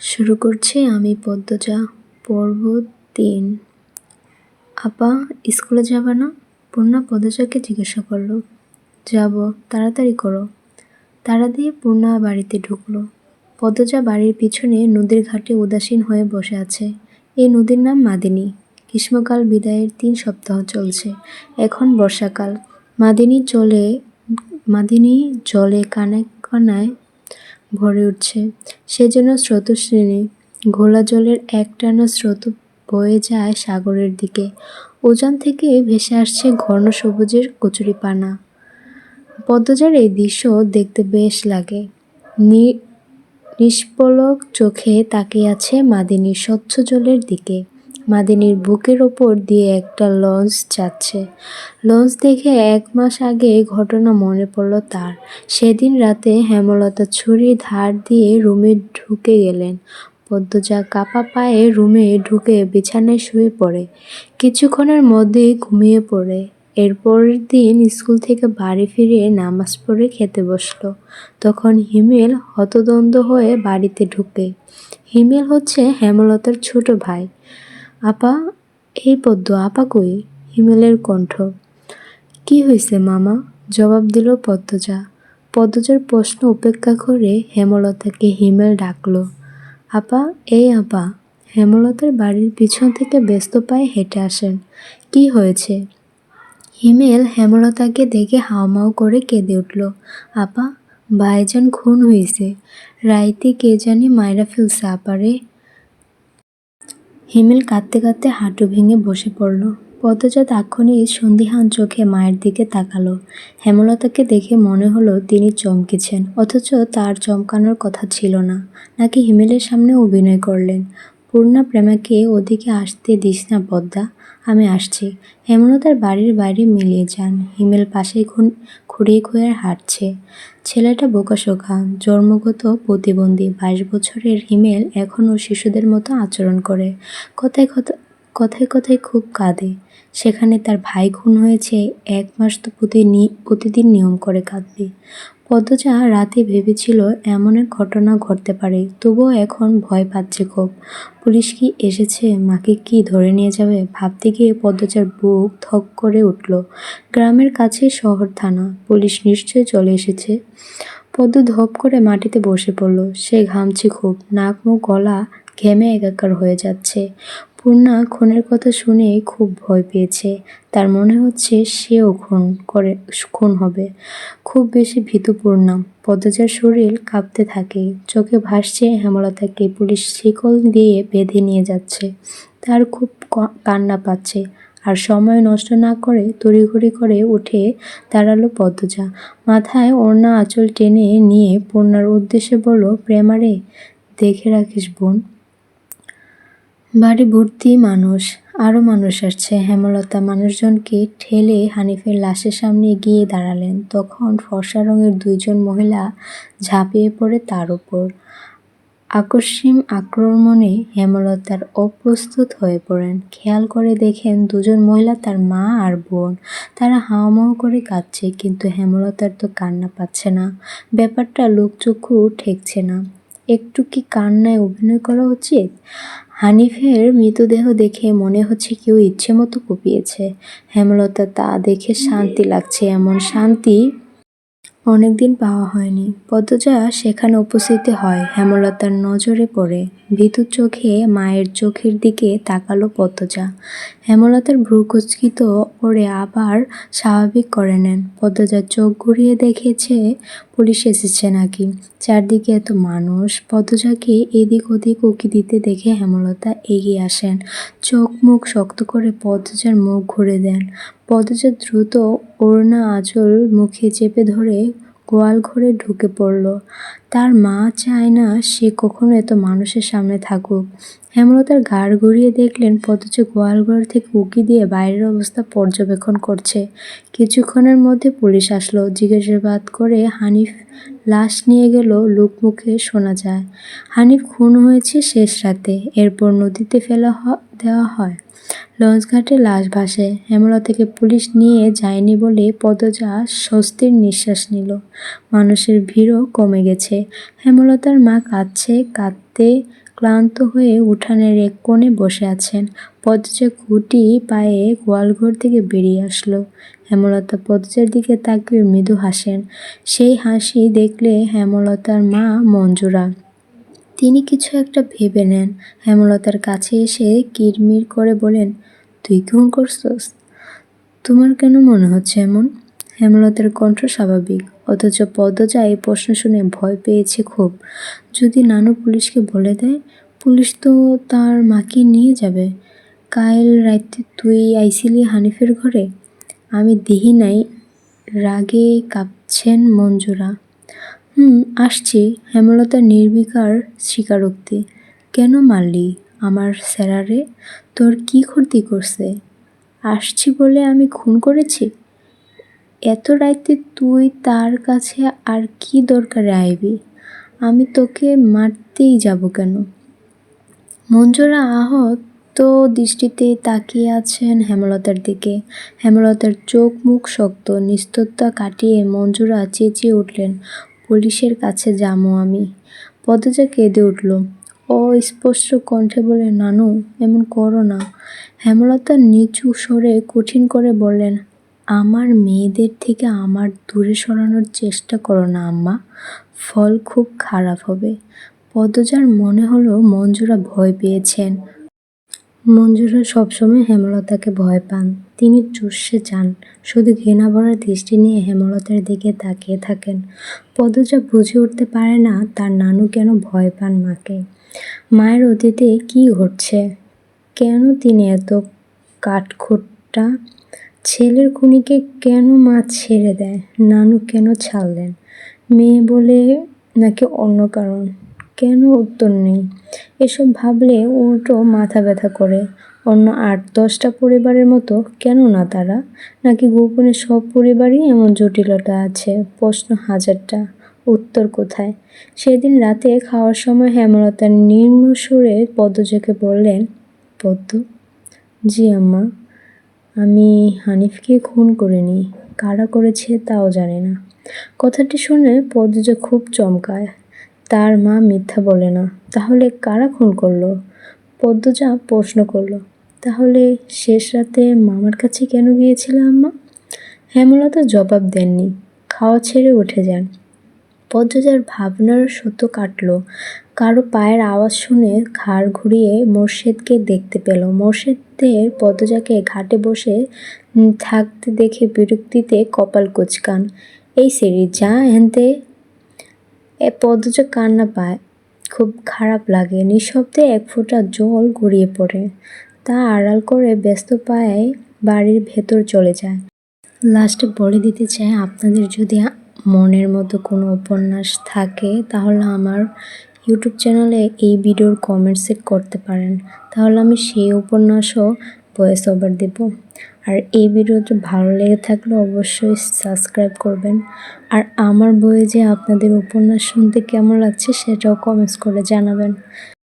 শুরু করছি আমি পদ্মজা পর্ব তিন। আপা, স্কুলে যাবে না? পূর্ণা পদ্মজাকে জিজ্ঞাসা করল। যাব, তাড়াতাড়ি করো। তাড়া দিয়ে পূর্ণা বাড়িতে ঢুকলো। পদ্মজা বাড়ির পিছনে নদীর ঘাটে উদাসীন হয়ে বসে আছে। এই নদীর নাম মাদিনী। গ্রীষ্মকাল বিদায়ের তিন সপ্তাহ চলছে। এখন বর্ষাকাল। মাদিনী চলে, মাদিনী জলে কানায় কানায় ভরে উঠছে। সে যেন স্রোতশ্রেণী ঘোলা জলের একটানা স্রোত বয়ে যায় সাগরের দিকে। উজান থেকে ভেসে আসছে ঘন সবুজের কচুরিপানা পদ্মজার এই দৃশ্য দেখতে বেশ লাগে। নিষ্পলক চোখে তাকিয়ে আছে মাদিনীর স্বচ্ছ জলের দিকে। মাদিনীর বুকের ওপর দিয়ে একটা লঞ্চ যাচ্ছে। লঞ্চ দেখে এক মাস আগে ঘটনা মনে পড়ল তার। সেদিন রাতে হেমলতা ছুরির ধার দিয়ে রুমে ঢুকে গেলেন। পদ্মজা কাপা পায়ে রুমে ঢুকে বিছানায় শুয়ে পড়ে। কিছুক্ষণের মধ্যেই ঘুমিয়ে পড়ে। এরপরের দিন স্কুল থেকে বাড়ি ফিরে নামাজ পড়ে খেতে বসল। তখন হিমেল হতদন্ত হয়ে বাড়িতে ঢুকে। হিমেল হচ্ছে হেমলতার ছোট ভাই। আপা, এই পদ্ম আপা কই? হিমেলের কণ্ঠ। কি হয়েছে মামা? জবাব দিল পদ্মজা। পদ্মজার প্রশ্ন উপেক্ষা করে হেমলতাকে হিমেল ডাকলো। আপা, এই আপা, হেমলতার বাড়ির পিছন থেকে ব্যস্ত পায়ে হেঁটে আসেন। কি হয়েছে? হিমেল হেমলতাকে দেখে হাউমাউ করে কেঁদে উঠল। আপা, ভাইজান খুন হয়েছে রাইতে কে জানি মায়েরা ফেলছে আপারে। হিমেল কাঁদতে কাঁদতে হাঁটু ভেঙে বসে পড়ল। পদ্মজা তাক্ষণিক সন্ধিহান চোখে মায়ের দিকে তাকালো। হেমলতাকে দেখে মনে হলো তিনি চমকেছেন, অথচ তার চমকানোর কথা ছিল না। নাকি হিমেলের সামনে অভিনয় করলেন? পূর্ণা প্রেমাকে ওদিকে আসতে দিস না পদ্মা, আমি আসছি। হেমলতার বাড়ির বাইরে মিলিয়ে যান। হিমেল পাশে খুন খুঁড়িয়ে খুঁড়িয়ে হাঁটছে। ছেলেটা বোকাশোকা জন্মগত প্রতিবন্ধী। বাইশ বছরের হিমেল এখনও শিশুদের মতো আচরণ করে। কথায় কথা কথায় কথায় খুব কাঁদে। সেখানে তার ভাই খুন হয়েছে, এক মাস তো প্রতি প্রতিদিন নিয়ম করে কাঁদবে। পদ্মজা রাতে ভেবেছিল এমন এক ঘটনা ঘটতে পারে, তবুও এখন ভয় পাচ্ছে খুব। পুলিশ কি এসেছে? মাকে কি ধরে নিয়ে যাবে? ভাবতে গিয়ে পদ্মজার বুক ধক করে উঠল। গ্রামের কাছে শহর থানা, পুলিশ নিশ্চয়ই চলে এসেছে। পদ্ম ধপ করে মাটিতে বসে পড়ল। সে ঘামছে খুব, নাক মুখ গলা ঘেমে একাকার হয়ে যাচ্ছে। পূর্ণা খুনের কথা শুনে খুব ভয় পেয়েছে। তার মনে হচ্ছে সেও খুন করে, খুন হবে। খুব বেশি ভীতু পূর্ণা। পদ্মজার শরীর কাঁপতে থাকে। চোখে ভাসছে হেমলতাকে। পুলিশ শিকল দিয়ে বেঁধে নিয়ে যাচ্ছে। তার খুব কান্না পাচ্ছে। আর সময় নষ্ট না করে তড়িঘড়ি করে উঠে দাঁড়াল পদ্মজা। মাথায় ওড়না আঁচল টেনে নিয়ে পূর্ণার উদ্দেশ্যে বলল প্রেমারে দেখে রাখিস বোন। বাড়ি ভর্তি মানুষ, আরও মানুষ আসছে। হেমলতা মানুষজনকে ঠেলে হানিফের লাশের সামনে গিয়ে দাঁড়ালেন। তখন ফর্সা রঙের দুইজন মহিলা ঝাঁপিয়ে পড়ে তার উপর। আকস্মিক আক্রমণে হেমলতার অপ্রস্তুত হয়ে পড়েন। খেয়াল করে দেখেন দুজন মহিলা তার মা আর বোন। তারা হাওমাও করে কাঁদছে, কিন্তু হেমলতার তো কান্না পাচ্ছে না। ব্যাপারটা লোকচক্ষু ঠেকছে না। একটু কি কান্নায় অভিনয় করা উচিত? হানিফের মৃতদেহ দেখে মনে হচ্ছে কেউ ইচ্ছে মতো কুপিয়েছে। হেমলতা তা দেখে শান্তি লাগছে, এমন শান্তি অনেকদিন পাওয়া হয়নি। পদ্মজা সেখানে উপস্থিত হয়, হেমলতার নজরে পড়ে। ভীতু চোখে মায়ের চোখের দিকে তাকালো পদ্মজা। হেমলতার ভ্রু কুচকিত করে আবার স্বাভাবিক করে নেন। পদ্মজার চোখ ঘুরিয়ে দেখেছে, পুলিশ এসেছে নাকি? চারদিকে এত মানুষ, পদ্মজাকে এদিক ওদিক উকি দিতে দেখে হেমলতা এগিয়ে আসেন। চোখ মুখ শক্ত করে পদ্মজার মুখ ঘুরে দেন। পদ্মজা দ্রুত ওড়না আঁচল মুখে চেপে ধরে গোয়াল ঘরে ঢুকে পড়ল। তার মা চায় না সে কখনো এত মানুষের সামনে থাকুক। হেমলতার ঘাড় ঘুরিয়ে দেখলেন পদচ গোয়ালঘর থেকে উকি দিয়ে বাইরের অবস্থা পর্যবেক্ষণ করছে। কিছুক্ষণের মধ্যে পুলিশ আসলো, জিজ্ঞাসাবাদ করে হানিফ লাশ নিয়ে গেল লোকমুখে শোনা যায়। হানিফ খুন হয়েছে শেষ রাতে, এরপর নদীতে ফেলা দেওয়া হয়। লঞ্চঘাটে লাশ ভাসে। হেমলতাকে পুলিশ নিয়ে যায়নি বলে পদজা স্বস্তির নিঃশ্বাস নিল। মানুষের ভিড়ও কমে গেছে। হেমলতার মা কাঁদছে, কাঁদতে ক্লান্ত হয়ে উঠানের এক কোণে বসে আছেন। পদজা খুঁটি পায়ে গোয়ালঘর থেকে বেরিয়ে আসলো। হেমলতা পদজার দিকে তাকিয়ে মৃদু হাসেন। সেই হাসি দেখলে হেমলতার মা মঞ্জুরা। তিনি কিছু একটা ভেবে নেন। হেমলতার কাছে এসে কিরমির করে বলেন, তুই খুন করছস? তোমার কেন মনে হচ্ছে এমন? হেমলতার কণ্ঠ স্বাভাবিক, অথচ পদ্মজা এই প্রশ্ন শুনে ভয় পেয়েছে খুব। যদি নানু পুলিশকে বলে দেয়, পুলিশ তো তার মাকে নিয়ে যাবে। কাল রাতে তুই আইসিলি হানিফের ঘরে? আমি দেহি নাই, রাগে কাঁপছেন মঞ্জুরা। হুম, আসছি। হেমলতা নির্বিকার স্বীকারোক্তি। কেন মারলি আমার স্যারারে? তোর কি ক্ষতি করছে? আসছি বলে আমি খুন করেছি? এত রাইতে তুই তার কাছে আর কি দরকারে আইবি? আমি তোকে মারতেই যাব কেন? মঞ্জুরা আহত তো দৃষ্টিতে তাকিয়ে আছেন হেমলতার দিকে। হেমলতার চোখ মুখ শক্ত, নিস্তব্ধতা কাটিয়ে মঞ্জুরা চেঁচিয়ে উঠলেন। পুলিশের কাছে যামো আমি। পদজা কেঁদে উঠল অস্পষ্ট কণ্ঠে বলে, নানু, এমন করো না। হেমলতা নিচু স্বরে কঠিন করে বললেন, আমার মেয়েদের থেকে আমার দূরে সরানোর চেষ্টা করো না, আম্মা। ফল খুব খারাপ হবে। পদজার মনে হলো মঞ্জুরা ভয় পেয়েছেন। মঞ্জুরা সবসময় হেমলতাকে ভয় পান। তিনি চুষে যান। শুধু ঘৃণা ভরা দৃষ্টি নিয়ে হেমলতার দিকে তাকিয়ে থাকেন। পদজা বুঝে উঠতে পারে না তার নানু কেন ভয় পান মাকে। মায়ের অতীতে কি ঘটছে? কেন তিনি এত কাঠখোট্টা? ছেলের খুনিকে কেন মা ছেড়ে দেয়? নানু কেন ছাড়লেন? মেয়ে বলে নাকি অন্য কারণ? কেন উত্তর নেই? এসব ভাবলে উল্টো মাথা ব্যথা করে। অন্য আট, দশটা পরিবারের মতো কেন না তারা? নাকি গোপনে সব পরিবারই এমন জটিলতা আছে? প্রশ্ন হাজারটা। উত্তর কোথায়? সেদিন রাতে খাওয়ার সময় হেমলতা নিম্ন সুরে পদ্মজাকে বললেন, পদ্ম? জি আম্মা। আমি হানিফকে খুন করিনি। কারা করেছে তাও জানি না। কথাটি শুনে পদ্মজা খুব চমকায়। তার মা মিথ্যা বলে না। তাহলে কারা খুন করল? পদ্মজা প্রশ্ন করল, তাহলে শেষ রাতে মামার কাছে কেন গিয়েছিল আম্মা? হেমলতা জবাব দেননি, খাওয়া ছেড়ে উঠে যান। পদ্মজার ভাবনার সত্য কাটল, কারও পায়ের আওয়াজ শুনে ঘাড় ঘুরিয়ে মোর্শেদকে দেখতে পেল। মোর্শেদের পদ্মজাকে ঘাটে বসে থাকতে দেখে বিরক্তিতে কপাল কুচকান। এই সেরি যা এনতে এ পদ্মজা কান্না পায়। খুব খারাপ লাগে। নিঃশব্দে এক ফোঁটা জল গড়িয়ে পড়ে। তা আড়াল করে ব্যস্ত পায়ে বাড়ির ভেতর চলে যায়। লাস্টে বলে দিতে চাই, আপনাদের যদি মনের মতো কোনো উপন্যাস থাকে, তাহলে আমার ইউটিউব চ্যানেলে এই ভিডিওর কমেন্টসে করতে পারেন। তাহলে আমি সেই উপন্যাসও ভয়েস ওভার দেব। আর এই ভিডিওটা ভালো লেগে থাকলে অবশ্যই সাবস্ক্রাইব করবেন। আর আমার বইয়ে যে আপনাদের উপন্যাস শুনতে কেমন লাগছে সেটাও কমেন্টস করে জানাবেন।